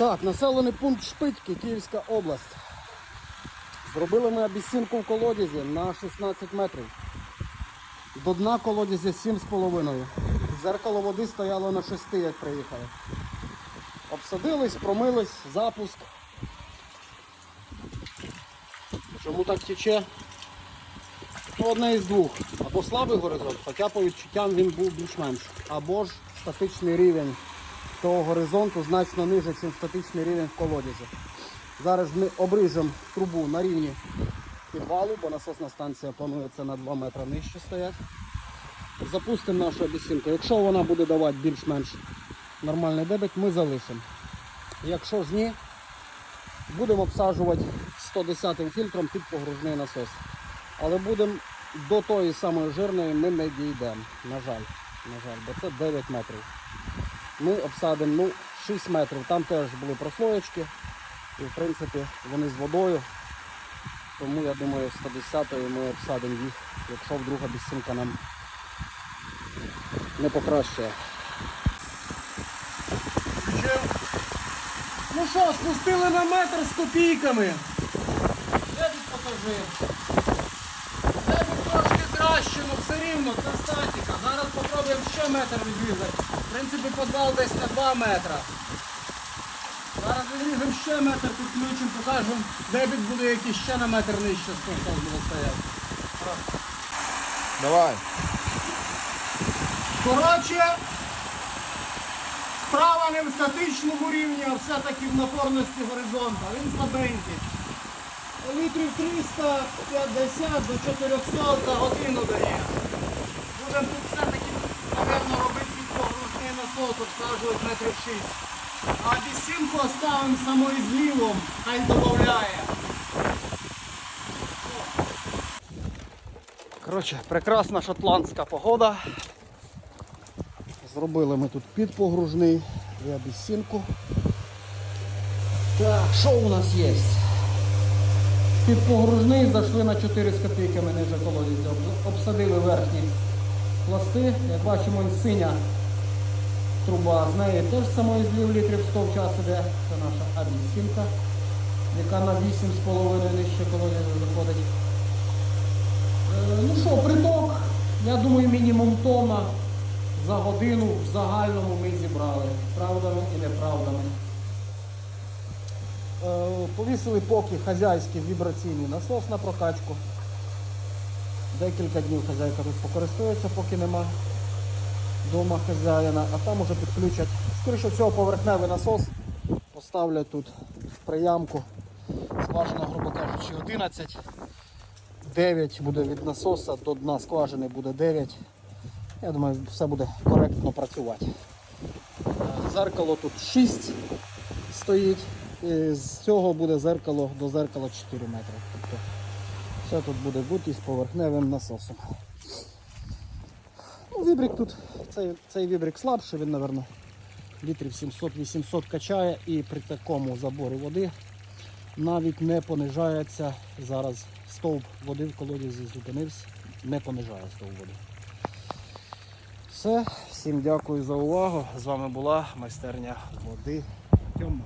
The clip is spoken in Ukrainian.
Так, населений пункт Шпитьки, Київська область. Зробили ми обіцінку в колодязі на 16 метрів. До дна колодязя 7,5. Зеркало води стояло на 6, як приїхали. Обсадились, промились, запуск. Чому так тече? Ну, одне із двох. Або слабий горизонт, хоча по відчуттям він був більш-менш. Або ж статичний рівень того горизонту значно ниже, ніж статичний рівень в колодязі. Зараз ми обріжемо трубу на рівні підвалу, бо насосна станція планується на 2 метри нижче стоять. Запустимо нашу обіцінку. Якщо вона буде давати більш-менш нормальний дебет, ми залишимо. Якщо ж ні, будемо обсаджувати 110-м фільтром під погружний насос. Але будемо до тої самої жирної ми не дійдемо. На жаль, на жаль, бо це 9 метрів. Ми обсадимо ну, 6 метрів. Там теж були прослоєчки. І в принципі вони з водою. Тому я думаю 110-ї ми обсадимо їх, якщо вдруга безцінка нам не покращує. Ну що, спустили на метр з копійками. Де тут пасажир? Трошки краще, але все рівно, це статіка. Зараз спробуємо ще метр відрізати. В принципі, підвал десь на 2 метра. Зараз відріжемо ще метр, підключимо, покажемо, дебіт буде якийсь ще на метр нижче з буде стояти. Давай. Коротше, справа не в статичному рівні, а все-таки в напорності горизонта. Він слабенький. Літрів 350 до 400 за годину дає. Будемо тут все-таки, напевно, робити підпогружний насос, метрів 6. А бісінку оставимо самою злівом, хай додає. Коротше, прекрасна шотландська погода. Зробили ми тут підпогружний і обіцінку. Так, що у нас є? Підпогружний зайшли на 4 з копійками ниже колодязя. Об- Обсадили верхні пласти. Як бачимо, синя труба. З неї теж самої злів літрів 100 в час іде. Це наша обіцінка, яка на 8,5 нижче колодязя заходить. Е, Ну що, приток, я думаю, мінімум тонна за годину в загальному ми зібрали правдами і неправдами. Е, Повісили поки хазяйський вібраційний насос на прокачку. Декілька днів хазяйка тут покористується, поки нема вдома хазяїна, а там уже підключать. Скоріше всього поверхневий насос поставлять тут в приямку. Скважина, грубо кажучи, 11. 9 буде від насоса, до дна скважини буде 9. Я думаю, все буде коректно працювати. Е, Зеркало тут 6 стоїть. І з цього буде зеркало до зеркала 4 метри. Тобто все тут буде бути з поверхневим насосом. Ну, вібрик тут, цей, цей вібрик слабший, він, мабуть, літрів 700-800 качає і при такому заборі води навіть не понижається зараз стовп води в колодязі зупинився, не понижає стовп води. Все, всім дякую за увагу. З вами була майстерня води. Тьом,